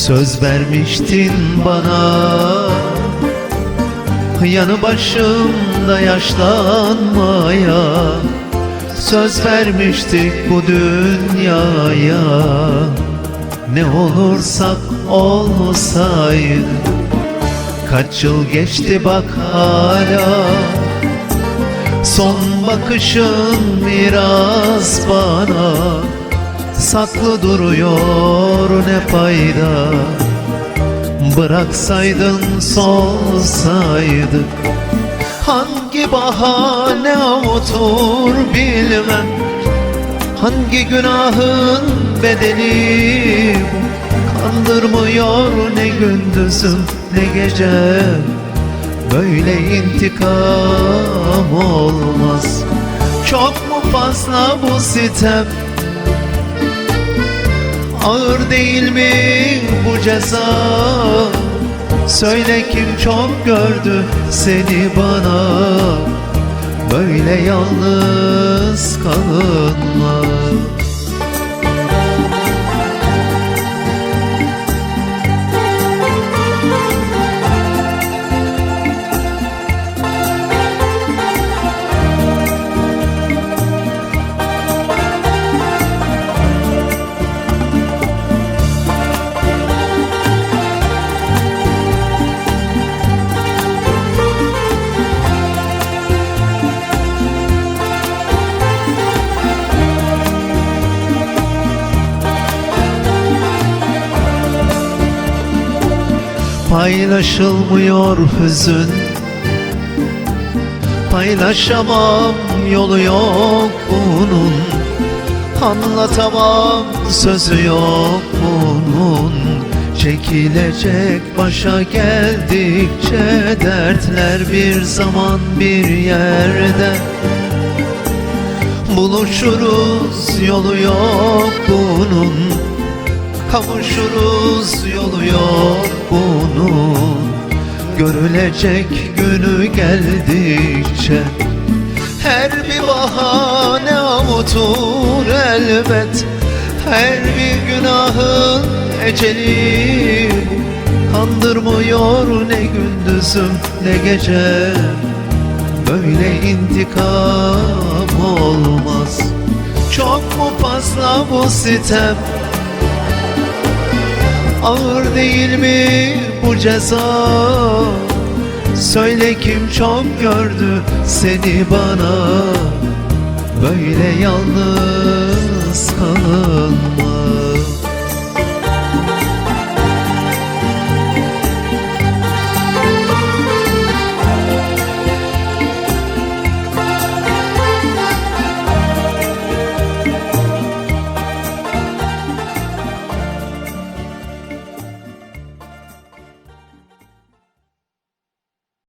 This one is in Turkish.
Söz vermiştin bana. Yanı başımda yaşlanmaya. Söz vermiştik bu dünyaya. Ne olursak olsaydı Kaç yıl geçti bak hala. Son bakışın miras bana Saklı duruyor ne fayda? Bıraksaydın solsaydı Hangi bahane avutur bilmem. Hangi günahın bedeli? Kandırmıyor ne gündüzüm ne gece. Böyle intikam olmaz. Çok mu fazla bu sitem Ağır değil mi bu ceza? Söyle kim çok gördü seni bana. Böyle yalnız kalınmaz Paylaşılmıyor hüzün. Paylaşamam yolu yok bunun. Anlatamam sözü yok bunun. Çekilecek başa geldikçe dertler bir zaman bir yerde. Buluşuruz yolu yok bunun Kavuşuruz yolu yok bunun. Görülecek günü geldikçe Her bir bahane avutur elbet. Her bir günahın eceli Kandırmıyor ne gündüzüm ne gece. Böyle intikam olmaz. Çok mu fazla bu sitem Ağır değil mi bu ceza? Söyle kim çok gördü seni bana? Böyle yalnız kalınmaz